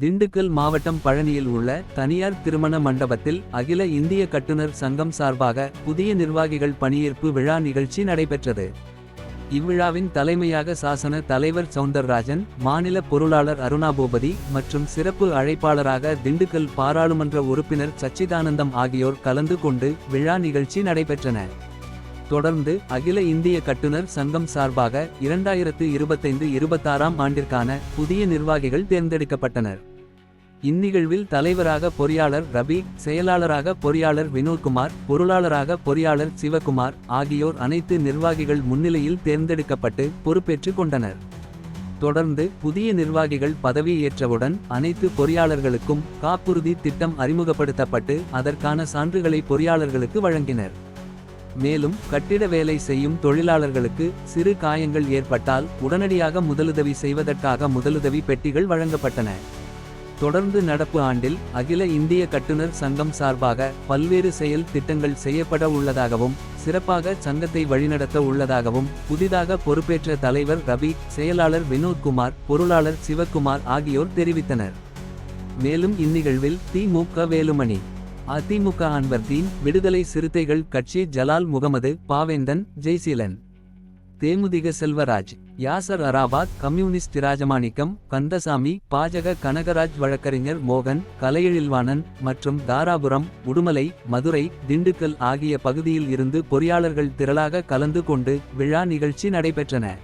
திண்டுக்கல் மாவட்டம் பழனியில் உள்ள தனியார் திருமண மண்டபத்தில் அகில இந்திய கட்டுனர் சங்கம் சார்பாக புதிய நிர்வாகிகள் பணியேற்பு விழா நிகழ்ச்சி நடைபெற்றது. இவ்விழாவின் தலைமையாக சாசன தலைவர் சவுந்தரராஜன் மாநில பொருளாளர் அருணாபூபதி மற்றும் சிறப்பு அழைப்பாளராக திண்டுக்கல் பாராளுமன்ற உறுப்பினர் சச்சிதானந்தம் ஆகியோர் கலந்து கொண்டு விழா நிகழ்ச்சி நடைபெற்றன. தொடர்ந்து அகில இந்திய கட்டுனர் சங்கம் சார்பாக இரண்டாயிரத்து இருபத்தைந்து இருபத்தாறாம் ஆண்டிற்கான புதிய நிர்வாகிகள் தேர்ந்தெடுக்கப்பட்டனர். இந்நிகழ்வில் தலைவராக பொறியாளர் ரவி செயலாளராக பொறியாளர் வினோத்குமார் பொருளாளராக பொறியாளர் சிவகுமார் ஆகியோர் அனைத்து நிர்வாகிகள் முன்னிலையில் தேர்ந்தெடுக்கப்பட்டு பொறுப்பேற்றுக் கொண்டனர். தொடர்ந்து புதிய நிர்வாகிகள் பதவியேற்றவுடன் அனைத்து பொறியாளர்களுக்கும் காப்புறுதி திட்டம் அறிமுகப்படுத்தப்பட்டு அதற்கான சான்றுகளை பொறியாளர்களுக்கு வழங்கினர். மேலும் கட்டிட வேலை செய்யும் தொழிலாளர்களுக்கு சிறு காயங்கள் ஏற்பட்டால் உடனடியாக முதலுதவி செய்வதற்காக முதலுதவி பெட்டிகள் வழங்கப்பட்டன. தொடர்ந்து நடப்பு ஆண்டில் அகில இந்திய கட்டுனர் சங்கம் சார்பாக பல்வேறு செயல் திட்டங்கள் செய்யப்பட உள்ளதாகவும் சிறப்பாக சங்கத்தை வழிநடத்த உள்ளதாகவும் புதிதாக பொறுப்பேற்ற தலைவர் ரவி செயலாளர் வினோத்குமார் பொருளாளர் சிவக்குமார் ஆகியோர் தெரிவித்தனர். மேலும் இந்நிகழ்வில் திமுக வேலுமணி அதிமுக அன்வர்தீன் விடுதலை சிறுத்தைகள் கட்சி ஜலால் முகமது பாவேந்தன் ஜெய்சீலன். தேமுதிக செல்வராஜ் யாசர் அராபாத் கம்யூனிஸ்ட் ராஜமாணிக்கம் கந்தசாமி பாஜக கனகராஜ் வழக்கறிஞர் மோகன் கலையெழில்வாணன் மற்றும் தாராபுரம் உடுமலை மதுரை திண்டுக்கல் ஆகிய பகுதியில் இருந்து பொறியாளர்கள் திரளாக கலந்து கொண்டு விழா நிகழ்ச்சி நடைபெற்றன.